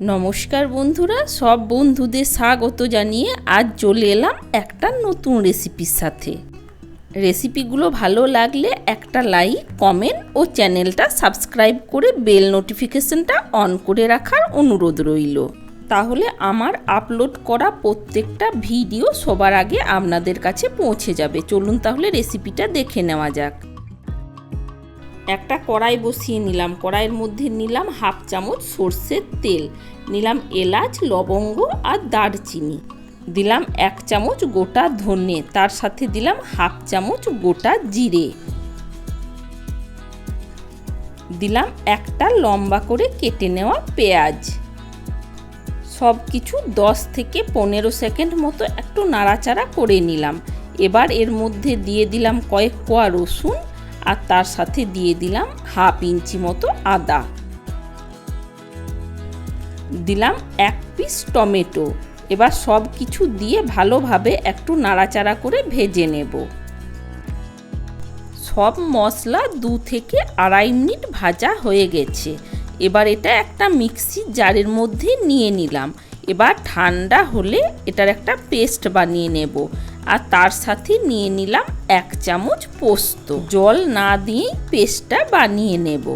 নমস্কার বন্ধুরা, সব বন্ধুদের স্বাগত জানিয়ে আজ চলে এলাম একটা নতুন রেসিপির সাথে। রেসিপিগুলো ভালো লাগলে একটা লাইক, কমেন্ট ও চ্যানেলটা সাবস্ক্রাইব করে বেল নোটিফিকেশনটা অন করে রাখার অনুরোধ রইল। তাহলে আমার আপলোড করা প্রত্যেকটা ভিডিও সবার আগে আপনাদের কাছে পৌঁছে যাবে। চলুন তাহলে রেসিপিটা দেখে নেওয়া যাক। একটা কড়াই বসিয়ে নিলাম। কড়াইয়ের মধ্যে নিলাম হাফ চামচ সর্ষের তেল, নিলাম এলাচ, লবঙ্গ আর দারচিনি। দিলাম এক চামচ গোটা ধনে, তার সাথে দিলাম হাফ চামচ গোটা জিরে। দিলাম একটা লম্বা করে কেটে নেওয়া পেঁয়াজ। সব কিছু দশ থেকে পনেরো সেকেন্ড মতো একটু নাড়াচাড়া করে নিলাম। এবার এর মধ্যে দিয়ে দিলাম কয়েক কোয়া রসুন আর তার সাথে দিয়ে দিলাম হাফ ইঞ্চি মতো আদা। দিলাম এক পিস টমেটো। এবার সব কিছু দিয়ে ভালোভাবে একটু নাড়াচাড়া করে ভেজে নেব। সব মশলা দু থেকে আড়াই মিনিট ভাজা হয়ে গেছে। এবার এটা একটা মিক্সি জারের মধ্যে নিয়ে নিলাম। এবার ঠান্ডা হলে এটার একটা পেস্ট বানিয়ে নেব। আর তার সাথে নিয়ে নিলাম এক চামচ পোস্ত। জল না দিয়েই পেস্টটা বানিয়ে নেব।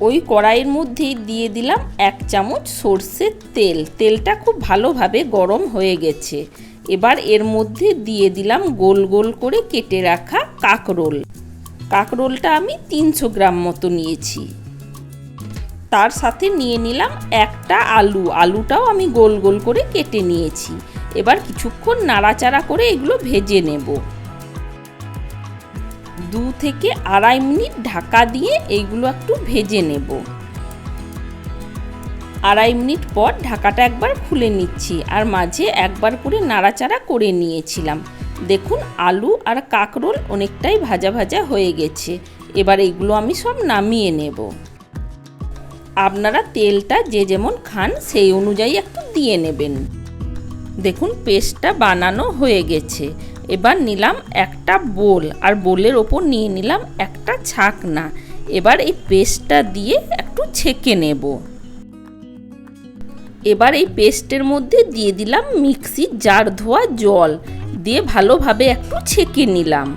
ওই কড়াইয়ের মধ্যেই দিয়ে দিলাম এক চামচ সর্ষের তেল। তেলটা খুব ভালোভাবে গরম হয়ে গেছে। এবার এর মধ্যে দিয়ে দিলাম গোল গোল করে কেটে রাখা কাকরোল। কাকরোলটা আমি তিনশো গ্রাম মতো নিয়েছি। তার সাথে নিয়ে নিলাম একটা আলু। আলুটাও আমি গোল গোল করে কেটে নিয়েছি। এবার কিছুক্ষণ নাড়াচাড়া করে এগুলো ভেজে নেব। দু থেকে আড়াই মিনিট ঢাকা দিয়ে এইগুলো একটু ভেজে নেব। আড়াই মিনিট পর ঢাকাটা একবার খুলে নিচ্ছি আর মাঝে একবার করে নাড়াচাড়া করে নিয়েছিলাম। দেখুন, আলু আর কাকরোল অনেকটাই ভাজা ভাজা হয়ে গেছে। এবার এগুলো আমি সব নামিয়ে নেব। আপনারা তেলটা যে যেমন খান সেই অনুযায়ী একটু দিয়ে নেবেন। দেখুন, পেস্টটা বানানো হয়ে গেছে। এবার নিলাম একটা বোল, আর বোলের ওপর নিয়ে নিলাম একটা ছাকনা। এবার এই পেস্টটা দিয়ে একটু ছেঁকে নেব। এবার এই পেস্টের মধ্যে দিয়ে দিলাম মিক্সির জার ধোয়া জল। দিয়ে ভালোভাবে একটু ছেঁকে নিলাম।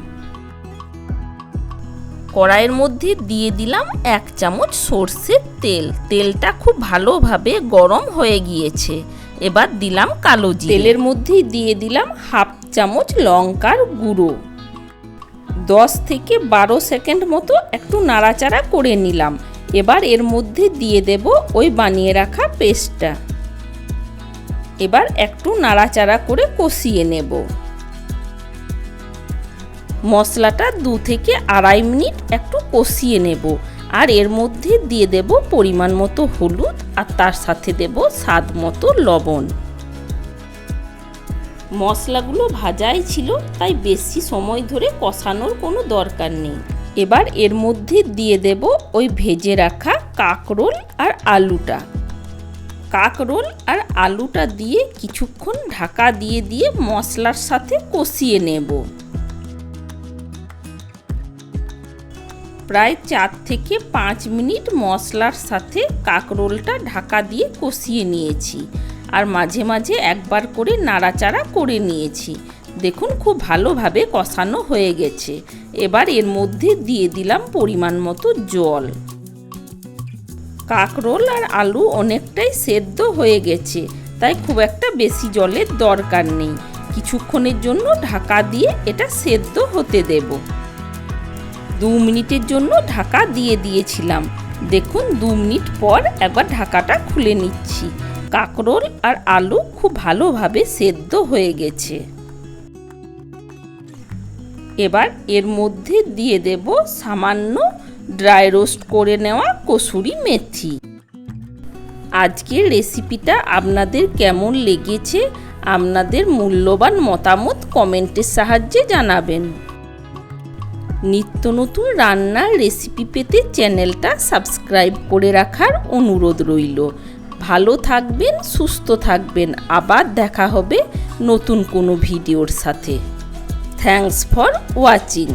কড়াইয়ের মধ্যে দিয়ে দিলাম এক চামচ সর্ষের তেল। তেলটা খুব ভালোভাবে গরম হয়ে গিয়েছে। এবার দিলাম কালো তেলের মধ্যে দিয়ে দিলাম হাফ চামচ লঙ্কার গুঁড়ো। দশ থেকে বারো সেকেন্ড মতো একটু নাড়াচাড়া করে নিলাম। এবার এর মধ্যে দিয়ে দেব ওই বানিয়ে রাখা পেস্টটা। এবার একটু নাড়াচাড়া করে কষিয়ে নেব। মশলাটা দু থেকে আড়াই মিনিট একটু কষিয়ে নেব। আর এর মধ্যে দিয়ে দেব পরিমাণ মতো হলুদ আর তার সাথে দেব স্বাদ মতো লবণ। মশলাগুলো ভাজাই ছিল, তাই বেশি সময় ধরে কষানোর কোনো দরকার নেই। এবার এর মধ্যে দিয়ে দেব ওই ভেজে রাখা কাকরোল আর আলুটা। কাকরোল আর আলুটা দিয়ে কিছুক্ষণ ঢাকা দিয়ে দিয়ে মশলার সাথে কষিয়ে নেব। প্রায় চার থেকে পাঁচ মিনিট মশলার সাথে কাকরোলটা ঢাকা দিয়ে কষিয়ে নিয়েছি। আর মাঝে মাঝে একবার করে নাড়াচাড়া করে নিয়েছি। দেখুন খুব ভালোভাবে কষানো হয়ে গেছে। এবার এর মধ্যে দিয়ে দিলাম পরিমাণ মতো জল। কাকরোল আর আলু অনেকটাই সেদ্ধ হয়ে গেছে, তাই খুব একটা বেশি জলের দরকার নেই। কিছুক্ষণের জন্য ঢাকা দিয়ে এটা সেদ্ধ হতে দেবো। দু মিনিটের জন্য ঢাকা দিয়ে দিয়েছিলাম। দেখুন, দু মিনিট পর একবার ঢাকাটা খুলে নিচ্ছি। কাকরোল আর আলু খুব ভালোভাবে সেদ্ধ হয়ে গেছে। এবার এর মধ্যে দিয়ে দেব সামান্য ড্রাই রোস্ট করে নেওয়া কসুরি মেথি। আজকের রেসিপিটা আপনাদের কেমন লেগেছে, আপনাদের মূল্যবান মতামত কমেন্টের সাহায্যে জানাবেন। নিত্য নতুন রান্নার রেসিপি পেতে চ্যানেলটা সাবস্ক্রাইব করে রাখার অনুরোধ রইল। ভালো থাকবেন, সুস্থ থাকবেন। আবার দেখা হবে নতুন কোনো ভিডিওর সাথে। Thanks for watching